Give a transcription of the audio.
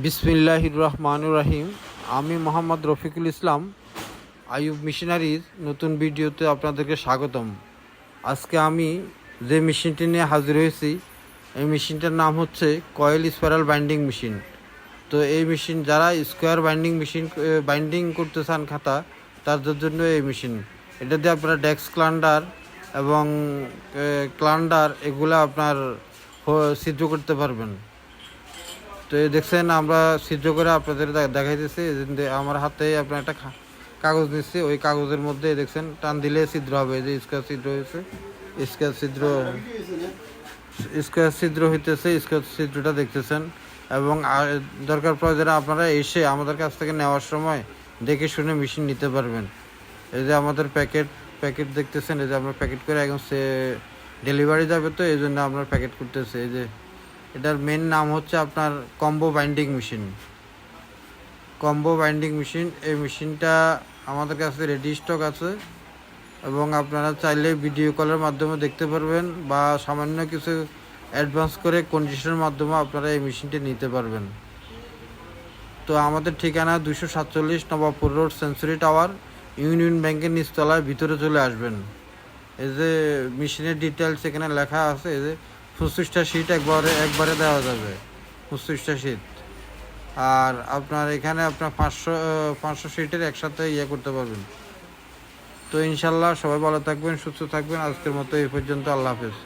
বিসমিল্লাহির রহমানুর রাহিম। আমি মোহাম্মদ রফিকুল ইসলাম, আইয়ুব মিশনারির নতুন ভিডিওতে আপনাদেরকে স্বাগতম। আজকে আমি যে মেশিনটি নিয়ে হাজির হয়েছি, এই মেশিনটার নাম হচ্ছে কয়েল স্পাইরাল বাইন্ডিং মেশিন। তো এই মেশিন যারা স্কোয়ার বাইন্ডিং মেশিন বাইন্ডিং করতে চান খাতা, তাদের জন্য এই মেশিন। এটা দিয়ে আপনারা ডেস্ক ক্লান্ডার এবং ক্লান্ডার এগুলো আপনার সিদ্ধ করতে পারবেন। তো এই দেখছেন, আমরা ছিদ্র করে আপনাদের দেখাইতেছি। আমার হাতে আপনার একটা কাগজ নিচ্ছি। ওই কাগজের মধ্যে দেখছেন, টান দিলে ছিদ্র হবে। যে স্কোয়ার ছিদ্র হয়েছে স্কোয়ার ছিদ্র স্কোয়ার ছিদ্র হইতেছে, স্কোয়ার ছিদ্রটা দেখতেছেন। এবং দরকার প্রয়োজনে আপনারা এসে আমাদের কাছ থেকে নেওয়ার সময় দেখে শুনে মেশিন নিতে পারবেন। এই যে আমাদের প্যাকেট প্যাকেট দেখতেছেন, এই যে আমরা প্যাকেট করে একদম সে ডেলিভারি যাবে তো, এই জন্য আপনার প্যাকেট করতেছে এই যে এটার মেন নাম হচ্ছে আপনার combo binding machine combo binding machine এই মেশিনটা আমাদের কাছে রেডি স্টক আছে এবং আপনারা চাইলে ভিডিও কলের মাধ্যমে দেখতে পারবেন বা সামান্য কিছু অ্যাডভান্স করে কন্ডিশনের মাধ্যমে আপনারা এই মেশিনটি নিতে পারবেন। তো আমাদের ঠিকানা দুশো সাতচল্লিশ Nawabpur road century tower union ব্যাংকের নিচতলায় ভিতরে চলে আসবেন। এই যে মেশিনের ডিটেলস এখানে লেখা আছে, এই যে পঁচিশটা সিট একবারে একবারে দেওয়া যাবে। পঁচিশটা সিট আর আপনার এখানে আপনার পাঁচশো পাঁচশো সিটের একসাথে ইয়ে করতে পারবেন। তো ইনশাল্লাহ সবাই ভালো থাকবেন, সুস্থ থাকবেন। আজকের মতো এই পর্যন্ত। আল্লাহ হাফেজ।